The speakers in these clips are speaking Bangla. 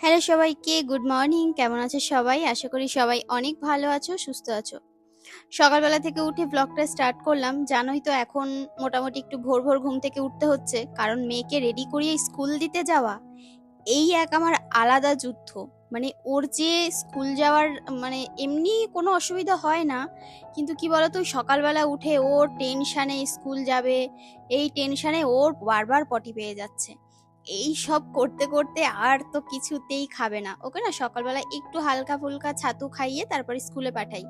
হ্যালো সবাইকে, গুড মর্নিং। কেমন আছো সবাই? আশা করি সবাই অনেক ভালো আছো, সুস্থ আছো। সকালবেলা থেকে উঠে ব্লগটা স্টার্ট করলাম। জানোই তো এখন মোটামুটি একটু ভোর ভোর ঘুম থেকে উঠতে হচ্ছে। কারণ মেয়েকে রেডি করিয়ে স্কুল দিতে যাওয়া, এই এক আমার আলাদা যুদ্ধ। মানে ওর যে স্কুল যাওয়ার মানে এমনি কোনো অসুবিধা হয় না। কিন্তু কি বলতো, সকালবেলা উঠে ওর টেনশানে স্কুল যাবে, এই টেনশানে ওর বারবার পটি পেয়ে যাচ্ছে। এই সব করতে করতে আর তো কিছুতেই খাবে না। ওকে না সকালবেলা একটু হালকা ফুলকা ছাতু খাইয়ে তারপরে স্কুলে পাঠাই।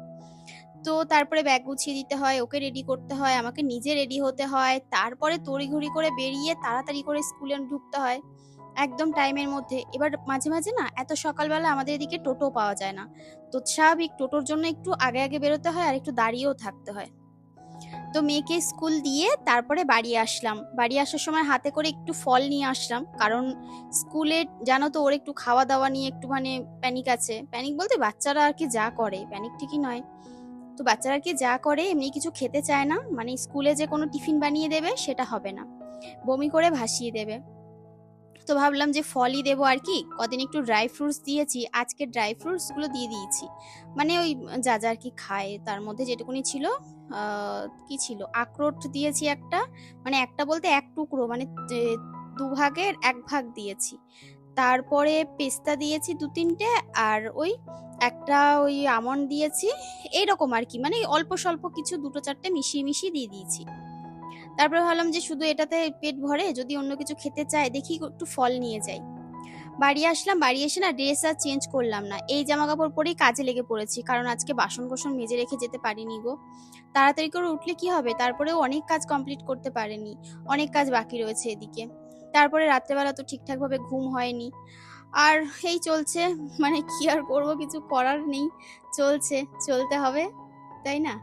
তো তারপরে ব্যাগ গুছিয়ে দিতে হয়, ওকে রেডি করতে হয়, আমাকে নিজে রেডি হতে হয়। তারপরে তড়িঘড়ি করে বেরিয়ে তাড়াতাড়ি করে স্কুলে ঢুকতে হয়, একদম টাইমের মধ্যে। এবার মাঝে মাঝে না এত সকালবেলা আমাদের এদিকে টোটো পাওয়া যায় না। তো স্বাভাবিক টোটোর জন্য একটু আগে আগে বেরোতে হয় আর একটু দাঁড়িয়েও থাকতে হয়। তো মেয়েকে স্কুল দিয়ে তারপরে বাড়ি আসলাম। বাড়ি আসার সময় হাতে করে একটু ফল নিয়ে আসলাম। কারণ স্কুলে জানো তো ওর একটু খাওয়া দাওয়া নিয়ে একটু মানে প্যানিক আছে। প্যানিক বলতে বাচ্চারা আর কি যা করে প্যানিক ঠিকই নয়। তো বাচ্চারা কি যা করে, এমনি কিছু খেতে চায় না। মানে স্কুলে যে কোনো টিফিন বানিয়ে দেবে, সেটা হবে না। বমি করে ভাসিয়ে দেবে। তো ভাবলাম যে ফলই দেবো আর কি। কদিন একটু ড্রাই ফ্রুটস দিয়েছি, আজকে ড্রাই ফ্রুটসগুলো দিয়ে দিয়েছি। মানে ওই যা যা আর কি খায়, তার মধ্যে যেটুকুনি ছিল কি ছিল? আখরোট দিয়েছি একটা মানে একটা বলতে এক টুকরো মানে যে- দু ভাগের এক ভাগ দিয়েছি। তারপরে পেস্তা দিয়েছি দু তিনটে, আর ওই একটা ওই আমন্ড দিয়েছি, এইরকম আর কি। মানে অল্প স্বল্প কিছু দুটো চারটে মিশিয়ে মিশিয়ে দিয়ে দিয়েছি। তারপরে ভাবলাম যে শুধু এটাতে পেট ভরে যদি অন্য কিছু খেতে চায়, দেখি একটু ফল নিয়ে যাই। বাড়ি আসলাম, বাড়ি এসে না ড্রেস আর চেঞ্জ করলাম না। এই জামা কাপড় পরেই কাজে লেগে পড়েছি, কারণ আজকে বাসন কোসন মেজে রেখে যেতে পারিনি গো। তাড়াতাড়ি করে উঠলে কি হবে? তারপরেও অনেক কাজ কমপ্লিট করতে পারেনি, অনেক কাজ বাকি রয়েছে এদিকে। তারপরে রাত্রেবেলা তো ঠিকঠাকভাবে ঘুম হয়নি। আর এই চলছে মানে কি আর করব, কিছু করার নেই। চলছে, চলতে হবে, তাই না?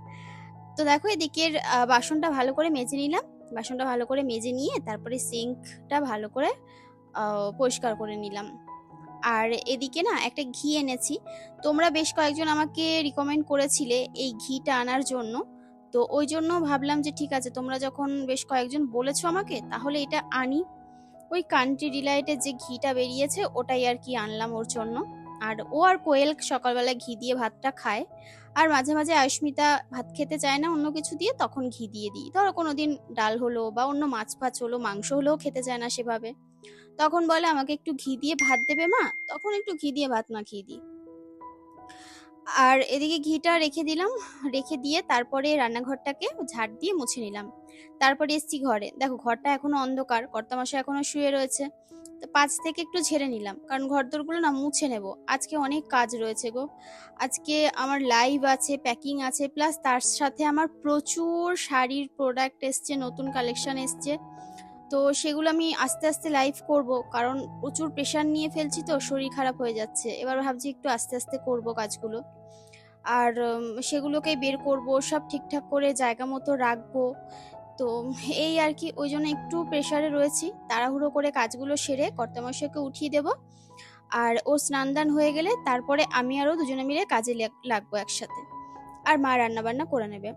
তো দেখো এদিকের বাসনটা ভালো করে মেজে নিলাম। বাসনটা ভালো করে মেজে নিয়ে তারপরে সিঙ্কটা ভালো করে পরিষ্কার করে নিলাম। আর এদিকে না একটা ঘি এনেছি। তোমরা বেশ কয়েকজন আমাকে রিকমেন্ড করেছিলে এই ঘিটা আনার জন্য। তো ওই জন্য ভাবলাম যে ঠিক আছে, তোমরা যখন বেশ কয়েকজন বলেছ আমাকে, তাহলে এটা আনি। ওই কান্ট্রি ডিলাইটের যে ঘিটা বেরিয়েছে, ওটাই আর কি আনলাম ওর জন্য। আর ও আর কোয়েল সকালবেলা ঘি দিয়ে ভাতটা খায়। আর মাঝে মাঝে আয়ুস্মিতা ভাত খেতে চায় না, অন্য কিছু দিয়ে তখন ঘি দিয়ে দিই। ধরো কোনোদিন ডাল হলো বা অন্য মাছ ফাছ হলো, মাংস হলেও খেতে চায় না সেভাবে। তখন বলে, আমাকে একটু ঘি দিয়ে ভাত দেবে মা? তখন একটু ঘি দিয়ে ভাত মাখিয়ে দিই। আর এদিকে ঘিটা রেখে দিলাম। রেখে দিয়ে তারপরে রান্নাঘরটাকে ঝাড় দিয়ে মুছে নিলাম। তারপরে এসছি ঘরে। দেখো, ঘরটা এখনও অন্ধকার। কর্তামশাই এখনও শুয়ে রয়েছে। পাঁচ থেকে একটু ঝেড়ে নিলাম। কারণ ঘরদোরগুলো না মুছে নেব। আজকে অনেক কাজ রয়েছে গো। আজকে আমার লাইভ আছে প্যাকিং আছে প্লাস তার সাথে আমার প্রচুর শাড়ির প্রোডাক্ট এসছে, নতুন কালেকশন এসছে। তো সেগুলো আমি আস্তে আস্তে লাইভ করব। কারণ প্রচুর প্রেশার নিয়ে ফেলছি তো, শরীর খারাপ হয়ে যাচ্ছে। এবার ভাবছি একটু আস্তে আস্তে করব কাজগুলো। আর সেগুলোকে বের করব, সব ঠিকঠাক করে জায়গা মতো রাখব। তো এই আর কি, ওই জন্য একটু প্রেশারে রয়েছি। তাড়াহুড়ো করে কাজগুলো সেরে কর্তামশাইকে উঠিয়ে দেব। আর ও স্নান দান হয়ে গেলে তারপরে আমি আরও দুজনে মিলে কাজে লাগ- লাগবো একসাথে। আর মা রান্না বান্না করে নেবে।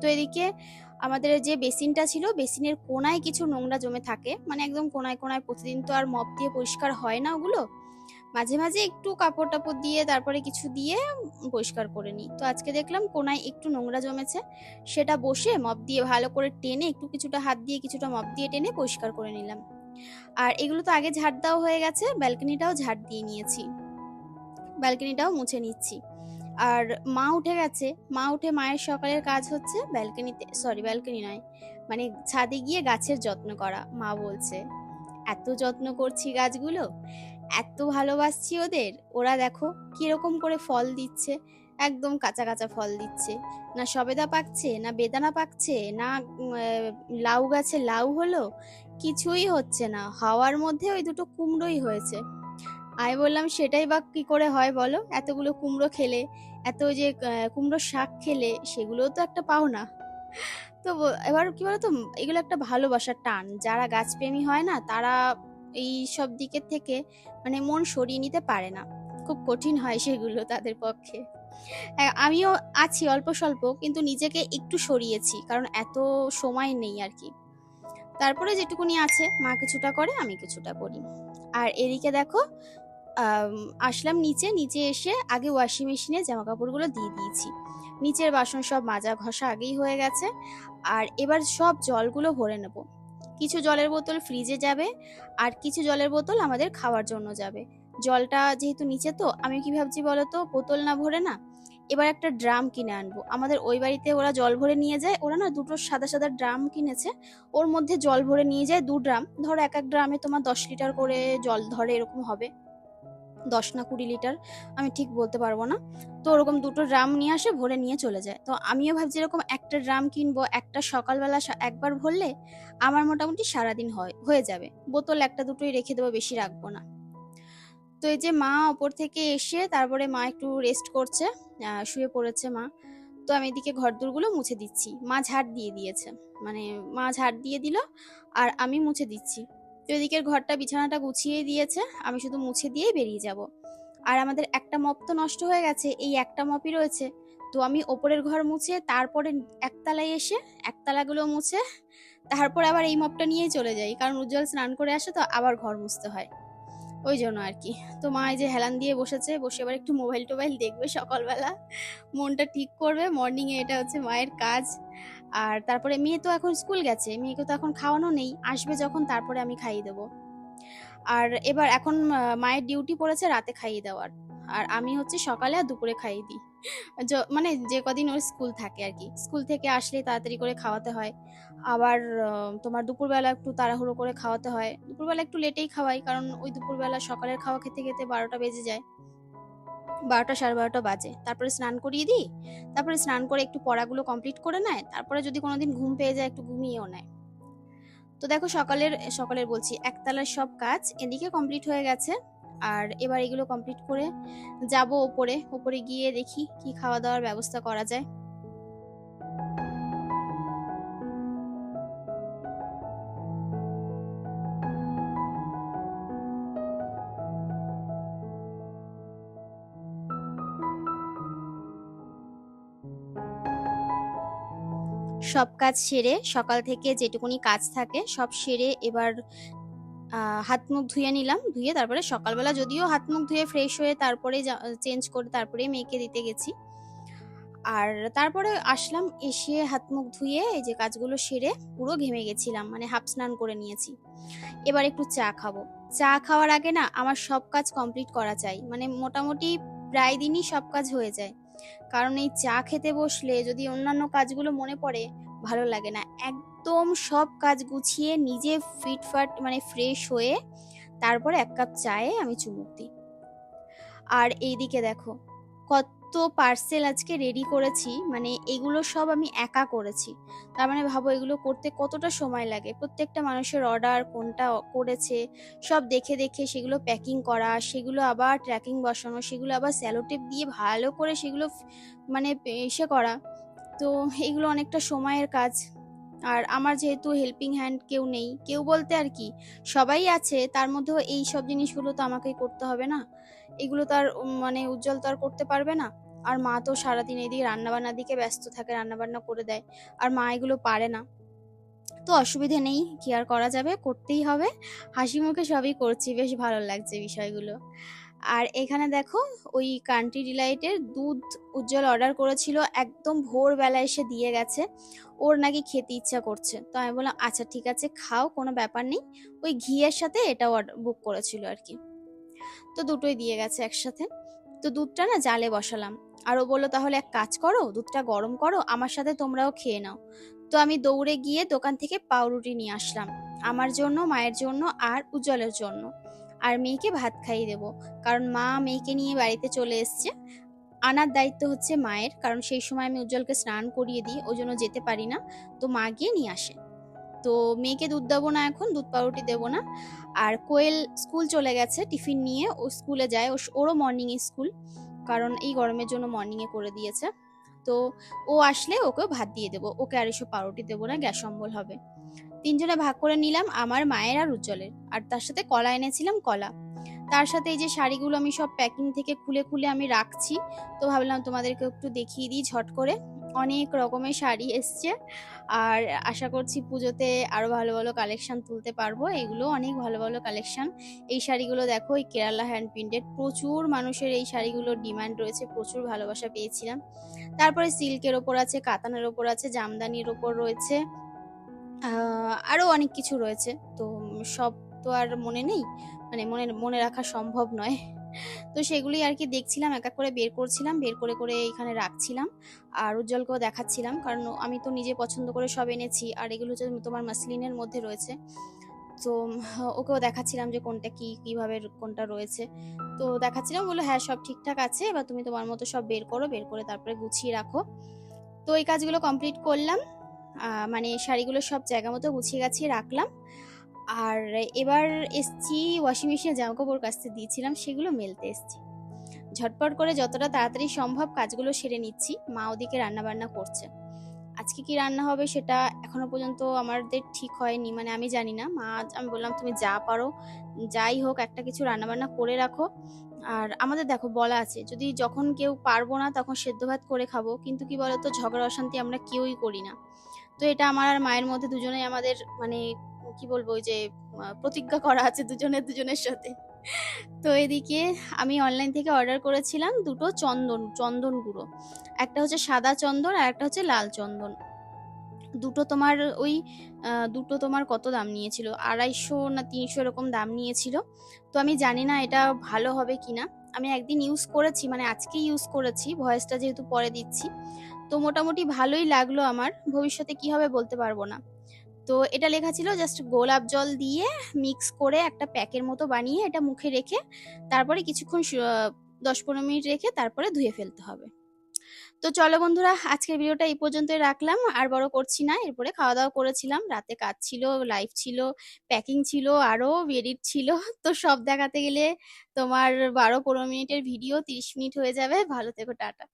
তো এদিকে আমাদের যে বেসিনটা ছিল, বেসিনের কোনায় কিছু নোংরা জমে থাকে। মানে একদম কোনায় কোনায় প্রতিদিন তো আর মপ দিয়ে পরিষ্কার হয় না ওগুলো। মাঝে মাঝে একটু কাপড় টাপড় দিয়ে, তারপরে কিছু দিয়ে পরিষ্কার করে নিই। তো আজকে দেখলাম কোনায় একটু নোংরা জমেছে। সেটা বসে মপ দিয়ে ভালো করে টেনে একটু কিছুটা হাত দিয়ে কিছুটা মপ দিয়ে টেনে পরিষ্কার করে নিলাম। আর এগুলো তো আগে ঝাড় দেওয়া হয়ে গেছে, ব্যালকনিটাও ঝাড় দিয়ে নিয়েছি। ব্যালকনিটাও মুছে নিচ্ছি। আর মা উঠে গেছে। মা উঠে মায়ের সকালের কাজ হচ্ছে ব্যালকনিতে সরি ব্যালকনি নয় মানে ছাদে গিয়ে গাছের যত্ন করা, মা বলছে। এত যত্ন করছি গাছগুলো এত ভালোবাসছি ওদের? ওরা দেখো কীরকম করে ফল দিচ্ছে। একদম কাঁচা কাঁচা ফল দিচ্ছে। না সবেদা পাকছে না বেদানা পাকছে না লাউ গাছে লাউ হলো? কিছুই হচ্ছে না। হাওয়ার মধ্যে ওই দুটো কুমড়োই হয়েছে। আমি বললাম সেটাই বা কি করে হয় বলো? এতগুলো কুমড়ো খেলে এত যে আহ, কুমড়োর শাক খেলে সেগুলোও তো একটা পাও না তো এবার কি বলতো এগুলো একটা ভালোবাসার টান। যারা গাছপ্রেমী হয় না তারা এই সব দিকের থেকে মানে মন সরিয়ে নিতে পারে না খুব কঠিন হয় সেগুলো তাদের পক্ষে আমিও আছি অল্প স্বল্প কিন্তু নিজেকে একটু সরিয়েছি কারণ এত সময় নেই আর কি তারপরে যেটুকুনি আছে মা কিছুটা করে আমি কিছুটা করি আর এদিকে দেখো আসলাম নিচে, নিচে এসে আগে ওয়াশিং মেশিনে জামা কাপড়গুলো দিয়ে দিয়েছি। নিচের বাসন সব মাজা ঘষা আগেই হয়ে গেছে। আর এবার সব জলগুলো ভরে নেব। কিছু জলের বোতল ফ্রিজে যাবে, আর কিছু জলের বোতল আমাদের খাওয়ার জন্য যাবে। জলটা যেহেতু নিচে তো আমি কি ভাবছি বলো তো বোতল না ভরে না এবার একটা ড্রাম কিনে আনব। আমাদের ওই বাড়িতে ওরা জল ভরে নিয়ে যায়। ওরা না দুটো সাদা, সাদা ড্রাম কিনেছে। ওর মধ্যে জল ভরে নিয়ে যায় দু ড্রাম। ধরো এক, এক ড্রামে তোমার ১০ লিটার করে জল ধরে এরকম হবে। ১০ না ২০ লিটার আমি ঠিক বলতে পারব না। তো ওরকম দুটো ড্রাম নিয়ে আসে ভরে নিয়ে চলে যায়। তো আমিও ভাবছি এরকম একটা ড্রাম কিনবো, একটা সকালবেলা একবার ভরলে আমার মোটামুটি সারাদিন হয় হয়ে যাবে। বোতল একটা দুটোই রেখে দেবো বেশি রাখব না। তো এই যে মা ওপর থেকে এসে তারপরে মা একটু রেস্ট করছে। শুয়ে পড়েছে মা। তো আমি এদিকে ঘরদোরগুলো মুছে দিচ্ছি। মা ঝাড় দিয়ে দিয়েছে। মানে মা ঝাড় দিয়ে দিল আর আমি মুছে দিচ্ছি। তো ঘরটা বিছানাটা গুছিয়ে দিয়েছে। আমি শুধু মুছে দিয়েই বেরিয়ে যাব। আর আমাদের একটা মপ তো নষ্ট হয়ে গেছে। এই একটা মপই রয়েছে। তো আমি ওপরের ঘর মুছে, তারপরে একতলায় এসে একতলাগুলো মুছে, তারপর আবার এই মপটা নিয়েই চলে যাই। কারণ উজ্জ্বল স্নান করে আসে তো আবার ঘর মুছতে হয়। ওইজন্য আরকি। তো মা এই যে হেলান দিয়ে বসেছে। বসে এবার একটু মোবাইল-টোবাইল দেখবে সকালবেলা। মনটা ঠিক করবে। মর্নিংয়ে এটা হচ্ছে মায়ের কাজ। আর তারপরে মেয়ে তো এখন স্কুল গেছে। মেয়েকে তো এখন খাওয়ানো নেই। আসবে যখন তারপরে আমি খাইয়ে দেবো। আর এবার এখন মায়ের ডিউটি পড়েছে রাতে খাইয়ে দেওয়ার। আর আমি হচ্ছে সকালে আর দুপুরে খাইয়ে দিই। মানে যে কদিন ওর স্কুল থাকে আর কি স্কুল থেকে আসলে তাড়াতাড়ি করে খাওয়াতে হয়। আবার তোমার দুপুরবেলা একটু তাড়াহুড়ো করে খাওয়াতে হয়। দুপুরবেলা একটু লেটেই খাওয়াই। কারণ ওই দুপুরবেলা সকালের খাওয়া খেতে, খেতে ১২টা বেজে যায়। ১২টা ১২:৩০ বাজে। তারপরে স্নান করিয়ে দিই। তারপরে স্নান করে একটু পড়াগুলো কমপ্লিট করে নেয়। তারপরে যদি কোনোদিন ঘুম পেয়ে যায় একটু ঘুমিয়েও নেয়। তো দেখো সকালের সকালের বলছি একতলার সব কাজ এদিকে কমপ্লিট হয়ে গেছে। আর এবার এগুলো কমপ্লিট করে যাব ওপরে। ওপরে গিয়ে দেখি কি খাওয়া-দাওয়ার ব্যবস্থা করা যায়। সব কাজ সেরে সকাল থেকে যেটুকুনি কাজ থাকে সব সেরে এবার আ হাত-মুখ ধুয়ে নিলাম। ধুয়ে তারপরে সকালবেলা যদিও হাত-মুখ ধুয়ে ফ্রেশ হয়ে তারপরে চেঞ্জ করে তারপরেই মেয়েকে দিতে গেছি। আর তারপরে আসলাম, এসে হাত-মুখ ধুয়ে এই যে কাজগুলো সেরে পুরো ঘেমে গেছিলাম। মানে হাফ স্নান করে নিয়েছি। এবার একটু চা খাব। চা খাওয়ার আগে না আমার সব কাজ কমপ্লিট করা চাই। মানে মোটামুটি প্রায় দিনই সব কাজ হয়ে যায়। কারণ এই চা খেতে বসলে যদি অন্যান্য কাজগুলো মনে পড়ে ভালো লাগে না। একদম সব কাজ গুছিয়ে নিজে ফিটফাট মানে ফ্রেশ হয়ে তারপরে এক কাপ চায়ে আমি চুমুক দিই। আর এইদিকে দেখো কত পার্সেল আজকে রেডি করেছি। মানে এগুলো সব আমি একা করেছি। তার মানে ভাবো এগুলো করতে কতটা সময় লাগে। প্রত্যেকটা মানুষের অর্ডার কোনটা করেছে সব দেখে, দেখে সেগুলো প্যাকিং করা, সেগুলো আবার ট্র্যাকিং বসানো, সেগুলো আবার স্যালোটেপ দিয়ে ভালো করে সেগুলো মানে ইসে করা। তো এগুলো অনেকটা সময়ের কাজ। আর আমার যেহেতু হেল্পিং হ্যান্ড কেউ নেই। কেউ বলতে আর কি, সবাই আছে, তার মধ্যেও এই সব জিনিসগুলো তো আমাকেই করতে হবে না। এগুলো তো আর মানে উজ্জ্বল তো আর করতে পারবে না। আর মা তো সারাদিন এদিকে রান্নাবান্নার দিকে ব্যস্ত থাকে। রান্নাবান্না করে দেয়। আর মা এগুলো পারে না। তো অসুবিধে নেই। কি আর করা যাবে? করতেই হবে। হাসি মুখে সবই করছি। বেশ ভালো লাগছে বিষয়গুলো। আর এখানে দেখো ওই কান্ট্রি ডিলাইটের দুধ উজ্জ্বল অর্ডার করেছিল। একদম ভোরবেলা এসে দিয়ে গেছে। ওর নাকি খেতে ইচ্ছা করছে। তো আমি বললাম, "আচ্ছা ঠিক আছে খাও কোনো ব্যাপার নেই।" ওই ঘিয়ের সাথে অড বুক করেছিল আর কি তো দুটোই দিয়ে গেছে একসাথে। তো দুধটা না জালে বসালাম। আর ও বলল, "তাহলে এক কাজ করো, দুধটা গরম করো, আমার সাথে তোমরাও খেয়ে নাও।" তো আমি দৌড়ে গিয়ে দোকান থেকে পাউরুটি নিয়ে আসলাম। আমার জন্য, মায়ের জন্য আর উজ্জ্বলের জন্য। আর মেয়েকে ভাত খাইয়ে দেবো। কারণ মা মেয়েকে নিয়ে বাড়িতে চলে এসছে। আনার দায়িত্ব হচ্ছে মায়ের। কারণ সেই সময় আমি উজ্জ্বলকে স্নান করিয়ে দিই। ওই জন্য যেতে পারি না। তো মা গিয়ে নিয়ে আসে। তো মেয়েকে দুধ দেবো না এখন, দুধ পাউরুটি দেবো না। আর কোয়েল স্কুল চলে গেছে টিফিন নিয়ে। ও স্কুলে যায়। ওরও মর্নিং স্কুল। কারণ এই গরমের জন্য মর্নিংয়ে করে দিয়েছে। তো ও আসলে ওকেও ভাত দিয়ে দেবো। ওকে আর এসব পাউরুটি দেবো না, গ্যাস অম্বল হবে। ৩ জনে ভাগ করে নিলাম আমার, মায়ের আর উজ্জ্বলের। আর তার সাথে কলা এনেছিলাম কলা। তার সাথে এই যে শাড়িগুলো আমি সব প্যাকিং থেকে খুলে, খুলে আমি রাখছি। তো ভাবলাম তোমাদেরকে একটু দেখিয়ে দিই ঝট করে। অনেক রকমের শাড়ি এসছে আর আশা করছি পুজোতে আরও ভালো ভালো কালেকশন তুলতে পারব এগুলো অনেক ভালো ভালো কালেকশন এই শাড়িগুলো দেখো এই কেরালা হ্যান্ড প্রিন্টেড প্রচুর মানুষের এই শাড়িগুলোর ডিমান্ড রয়েছে প্রচুর ভালোবাসা পেয়েছিলাম তারপরে সিল্কের ওপর আছে কাতানের ওপর আছে জামদানির ওপর রয়েছে আহ, আরও অনেক কিছু রয়েছে। তো সব তো আর মনে নেই। মানে মনে মনে রাখা সম্ভব নয়। তো সেগুলি আর কি দেখছিলাম এক এক করে বের করছিলাম বের করে করে এখানে রাখছিলাম আর উজ্জ্বলকেও দেখাচ্ছিলাম। কারণ আমি তো নিজে পছন্দ করে সব এনেছি আর এগুলো হচ্ছে তোমার মাসলিনের মধ্যে রয়েছে। তো ওকেও দেখাচ্ছিলাম যে কোনটা কি কীভাবে কোনটা রয়েছে। তো দেখাচ্ছিলাম বলল হ্যাঁ সব ঠিকঠাক আছে। এবার তুমি তোমার মতো সব বের করো বের করে তারপরে গুছিয়ে রাখো। তো এই কাজগুলো কমপ্লিট করলাম। মানে শাড়িগুলো সব জায়গা মতো গুছিয়ে গাছিয়ে রাখলাম। আর এবার এসছি ওয়াশিং মেশিনে জামা কাপড় কাচতে দিয়েছিলাম, সেগুলো মেলতে এসছি। ঝটপট করে যতটা তাড়াতাড়ি সম্ভব কাজগুলো সেরে নিচ্ছি, মা ওদিকে রান্না বান্না করছে। আজকে কি রান্না হবে সেটা এখনও পর্যন্ত আমাদের ঠিক হয়নি মানে আমি জানি না। মা, আমি বললাম তুমি যা পারো, যাই হোক, একটা কিছু রান্না বান্না করে রাখো। আর আমাদের দেখো, বলা আছে, যদি যখন কেউ পারব না, তখন সেদ্ধ ভাত করে খাব। কিন্তু কি বলতো, ঝগড়া অশান্তি আমরা কেউই করি না। তো এটা আমার আর মায়ের মধ্যে দুজনেই আমাদের মানে কি বলব যে প্রতিজ্ঞা করা আছে দুজনের দুজনের সাথে। তো এদিকে আমি অনলাইন থেকে অর্ডার করেছিলাম দুটো চন্দন চন্দন গুঁড়ো। একটা হচ্ছে সাদা চন্দন আর একটা হচ্ছে লাল চন্দন। দুটো তোমার ওই দুটো তোমার কত দাম নিয়েছিল? আড়াইশো না তিনশো এরকম দাম নিয়েছিল। তো আমি জানি না এটা ভালো হবে কিনা। আমি একদিন ইউজ করেছি মানে আজকে ইউজ করেছি ভয়েসটা যেহেতু পরে দিচ্ছি। তো মোটামুটি ভালোই লাগল আমার। ভবিষ্যতে কি হবে বলতে পারব না। তো এটা লেখা ছিল জাস্ট গোলাপ জল দিয়ে মিক্স করে একটা প্যাকের মতো বানিয়ে এটা মুখে রেখে তারপরে কিছুক্ষণ দশ পনেরো মিনিট রেখে তারপরে ধুয়ে ফেলতে হবে। তো চলো বন্ধুরা, আজকের ভিডিওটা এই পর্যন্তই রাখলাম। আর বড় করছি না, এরপরে খাওয়া দাওয়া করেছিলাম। রাতে কাজ ছিল লাইভ ছিল প্যাকিং ছিল আরও এডিট ছিল। তো সব দেখাতে গেলে তোমার বারো পনেরো মিনিটের ভিডিও তিরিশ মিনিট হয়ে যাবে। ভালো থেকো, টাটা।